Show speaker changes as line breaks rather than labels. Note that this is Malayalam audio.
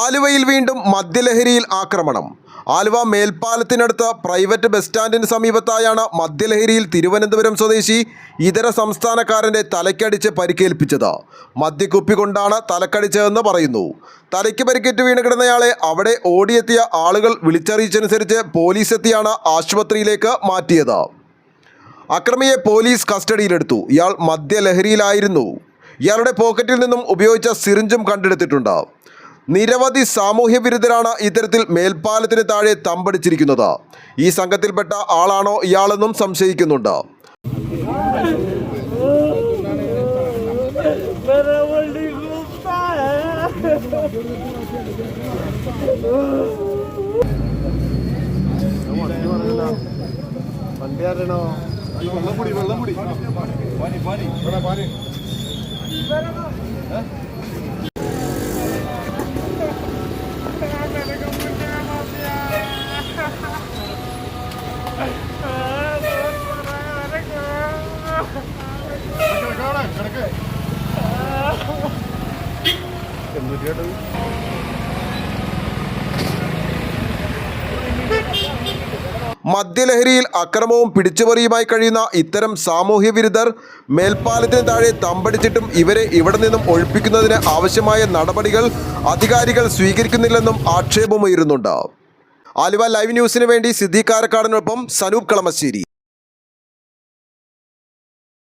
ആലുവയിൽ വീണ്ടും മദ്യലഹരിയിൽ ആക്രമണം. ആലുവ മേൽപ്പാലത്തിനടുത്ത പ്രൈവറ്റ് ബസ് സ്റ്റാൻഡിന് സമീപത്തായാണ് മദ്യലഹരിയിൽ തിരുവനന്തപുരം സ്വദേശി ഇതര സംസ്ഥാനക്കാരന്റെ തലയ്ക്കടിച്ച് പരിക്കേൽപ്പിച്ചത്. മദ്യക്കുപ്പി കൊണ്ടാണ് തലക്കടിച്ചതെന്ന് പറയുന്നു. തലയ്ക്ക് പരിക്കേറ്റ് വീണ് കിടന്നയാളെ അവിടെ ഓടിയെത്തിയ ആളുകൾ വിളിച്ചറിയിച്ചനുസരിച്ച് പോലീസ് എത്തിയാണ് ആശുപത്രിയിലേക്ക് മാറ്റിയത്. അക്രമിയെ പോലീസ് കസ്റ്റഡിയിലെടുത്തു. ഇയാൾ മദ്യലഹരിയിലായിരുന്നു. ഇയാളുടെ പോക്കറ്റിൽ നിന്നും ഉപയോഗിച്ച സിറിഞ്ചും കണ്ടെടുത്തിട്ടുണ്ട്. നിരവധി സാമൂഹ്യ വിരുദ്ധരാണ് ഇത്തരത്തിൽ മേൽപ്പാലത്തിന് താഴെ തമ്പടിച്ചിരിക്കുന്നത്. ഈ സംഘത്തിൽപ്പെട്ട ആളാണോ ഇയാളെന്നും സംശയിക്കുന്നുണ്ട്.
വെള്ളം കുടി വെള്ളം കുടി. പാനി പാനി പാനി
മദ്യലഹരിയിൽ അക്രമവും പിടിച്ചുപറിയുമായി കഴിയുന്ന ഇത്തരം സാമൂഹ്യ വിരുദ്ധർ മേൽപ്പാലത്തിന് താഴെ തമ്പടിച്ചിട്ടും ഇവരെ ഇവിടെ നിന്നും ഒഴിപ്പിക്കുന്നതിന് ആവശ്യമായ നടപടികൾ അധികാരികൾ സ്വീകരിക്കുന്നില്ലെന്നും ആക്ഷേപമുയരുന്നുണ്ട്. ആലുവ ലൈവ് ന്യൂസിന് വേണ്ടി സിദ്ദീഖ് കാരക്കാടിനൊപ്പം സനൂപ് കളമശ്ശേരി.